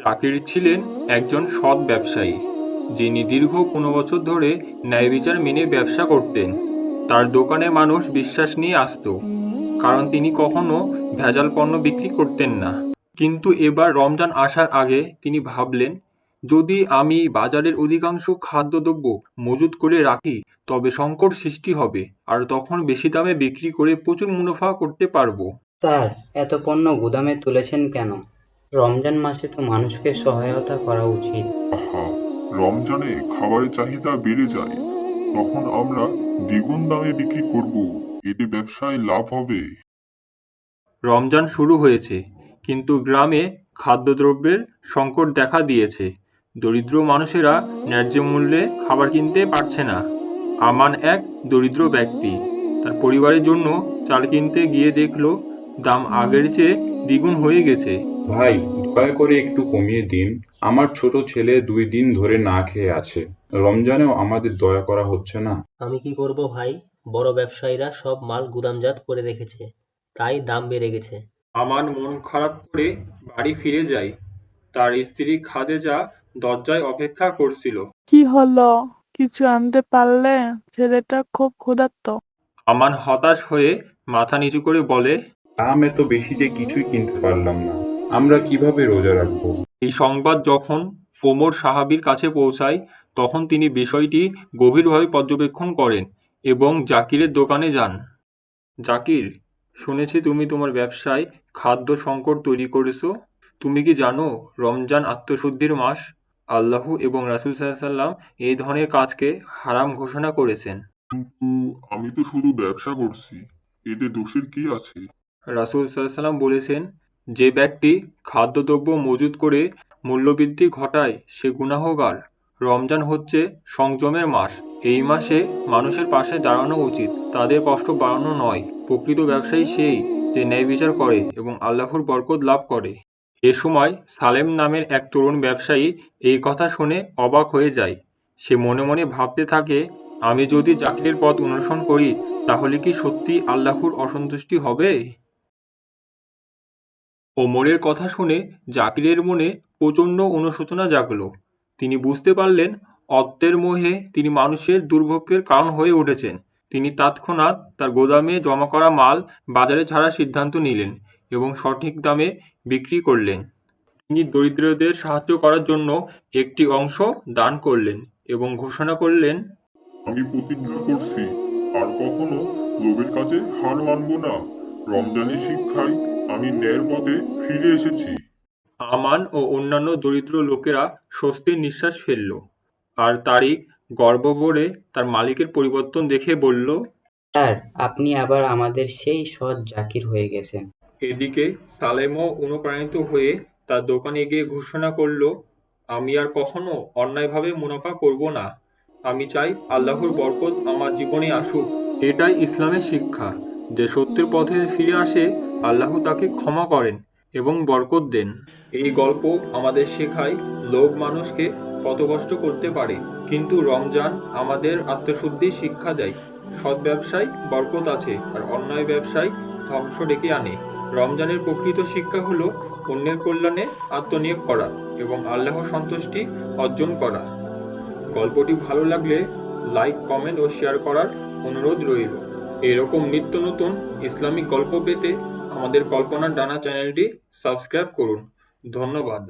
জাকির ছিলেন একজন সৎ ব্যবসায়ী, যিনি দীর্ঘ পনেরো বছর ধরে ন্যায় বিচার মেনে ব্যবসা করতেন। তার দোকানে মানুষ বিশ্বাস নিয়ে আসতো, কারণ তিনি কখনো ভেজাল পণ্য বিক্রি করতেন না। কিন্তু এবার রমজান আসার আগে তিনি ভাবলেন, যদি আমি বাজারের অধিকাংশ খাদ্যদ্রব্য মজুত করে রাখি, তবে সংকট সৃষ্টি হবে, আর তখন বেশি দামে বিক্রি করে প্রচুর মুনাফা করতে পারব। স্যার, এত পণ্য গুদামে তুলেছেন কেন? রমজান মাসে তো মানুষকে সহায়তা করা উচিত। আহা রমজানে খাবারের চাহিদা বেড়ে যায়। তখন আমরা দ্বিগুণ দামে বিক্রি করব। এতে ব্যবসায় লাভ হবে। রমজান শুরু হয়েছে কিন্তু গ্রামে খাদ্যদ্রব্যের সংকট দেখা দিয়েছে। দরিদ্র মানুষেরা ন্যায্য মূল্যে খাবার কিনতে পারছে না। আমান এক দরিদ্র ব্যক্তি। তার পরিবারের জন্য চাল কিনতে গিয়ে দেখল দাম আগের চেয়ে দ্বিগুণ হয়ে গেছে। ভাই দয়া করে একটু কমিয়ে দিন। আমার ছোট ছেলে দুই দিন ধরে না খেয়ে আছে। রমজানেও আমাদের দয়া করা হচ্ছে না। আমি কি করব ভাই? বড় ব্যবসায়ীরা সব মাল গুদামজাত করে রেখেছে। তাই দাম বেড়ে গেছে। আমান মন খারাপ করে বাড়ি ফিরে যায় তার স্ত্রী খাদেজা দরজায় অপেক্ষা করছিল। কি হলো? কিছু আনতে পারলে? ছেলেটা খুব ক্ষুধার্ত। আমান হতাশ হয়ে মাথা নিচু করে বলে দাম এত বেশি যে কিছুই কিনতে পারলাম না। আমরা কীভাবে রোজা রাখব? এই সংবাদ যখন ওমর সাহাবীর কাছে পৌঁছায় তখন তিনি বিষয়টি গভীরভাবে পর্যবেক্ষণ করেন এবং জাকিরের দোকানে যান। জাকির শুনেছি তুমি তোমার ব্যবসায় খাদ্য সংকট তৈরি করেছ। তুমি কি জানো রমজান আত্মশুদ্ধির মাস? আল্লাহ এবং রাসুল সাল্লাম এই ধরনের কাজকে হারাম ঘোষণা করেছেন। কিন্তু আমি তো শুধু ব্যবসা করছি এতে দোষের কি আছে? রাসুল সাল্লাম বলেছেন যে ব্যক্তি খাদ্যদ্রব্য মজুত করে মূল্যবৃদ্ধি ঘটায়, সে গুনাহগার রমজান হচ্ছে সংযমের মাস। এই মাসে মানুষের পাশে দাঁড়ানো উচিত, তাদের কষ্ট বাড়ানো নয়। প্রকৃত ব্যবসায়ী সেই যে ন্যায় বিচার করে এবং আল্লাহর বরকত লাভ করে। এ সময় সালেম নামের এক তরুণ ব্যবসায়ী এই কথা শুনে অবাক হয়ে যায়। সে মনে মনে ভাবতে থাকে, আমি যদি জাকিরের পথ অনুসরণ করি, তাহলে কি সত্যি আল্লাহর অসন্তুষ্টি হবে? ওমরের কথা শুনে জাকিরের মনে প্রচণ্ড অনুশোচনা জাগল। তিনি বুঝতে পারলেন, অর্থের মোহে তিনি মানুষের দুর্ভোগের কারণ হয়ে উঠেছেন। তিনি তৎক্ষণাৎ তার গোদামে জমা করা মাল বাজারে ছাড়ার সিদ্ধান্ত নিলেন এবং সঠিক দামে বিক্রি করলেন। তিনি দরিদ্রদের সাহায্য করার জন্য একটি অংশ দান করলেন এবং ঘোষণা করলেন, আমি প্রতিজ্ঞা করছি, আর কখনো লোভের কাছে হার মানব না। রমজানের শিক্ষায় আমি ন্যায়ের পথে ফিরে এসেছি। আমান ও অন্যান্য দরিদ্র লোকেরা স্বস্তির নিঃশ্বাস ফেলল। আর তারিক গর্ব ভরে তার মালিকের পরিবর্তন দেখে বলল স্যার আপনি আবার আমাদের সেই সৎ জাকির হয়ে গেছেন। এদিকে সালেমও অনুপ্রাণিত হয়ে তার দোকানে গিয়ে ঘোষণা করল আমি আর কখনো অন্যায়ভাবে মুনাফা করব না। আমি চাই আল্লাহর বরকত আমার জীবনে আসুক। এটাই ইসলামের শিক্ষা। যে সত্যের পথে ফিরে আসে আল্লাহ তাকে ক্ষমা করেন এবং বরকত দেন। এই গল্প আমাদের শেখায় লোভ মানুষকে কষ্ট করতে পারে, কিন্তু রমজান আমাদের আত্মশুদ্ধির শিক্ষা দেয়। সৎ ব্যবসায় বরকত আছে, আর অন্যায় ব্যবসায় ধ্বংস ডেকে আনে। রমজানের প্রকৃত শিক্ষা হলো অন্যের কল্যাণে আত্মনিয়োগ করা এবং আল্লাহর সন্তুষ্টি অর্জন করা। গল্পটি ভালো লাগলে লাইক, কমেন্ট ও শেয়ার করার অনুরোধ রইল। এরকম নিত্য নতুন ইসলামিক গল্প পেতে আমাদের কল্পনার ডানা চ্যানেলটি সাবস্ক্রাইব করুন। ধন্যবাদ।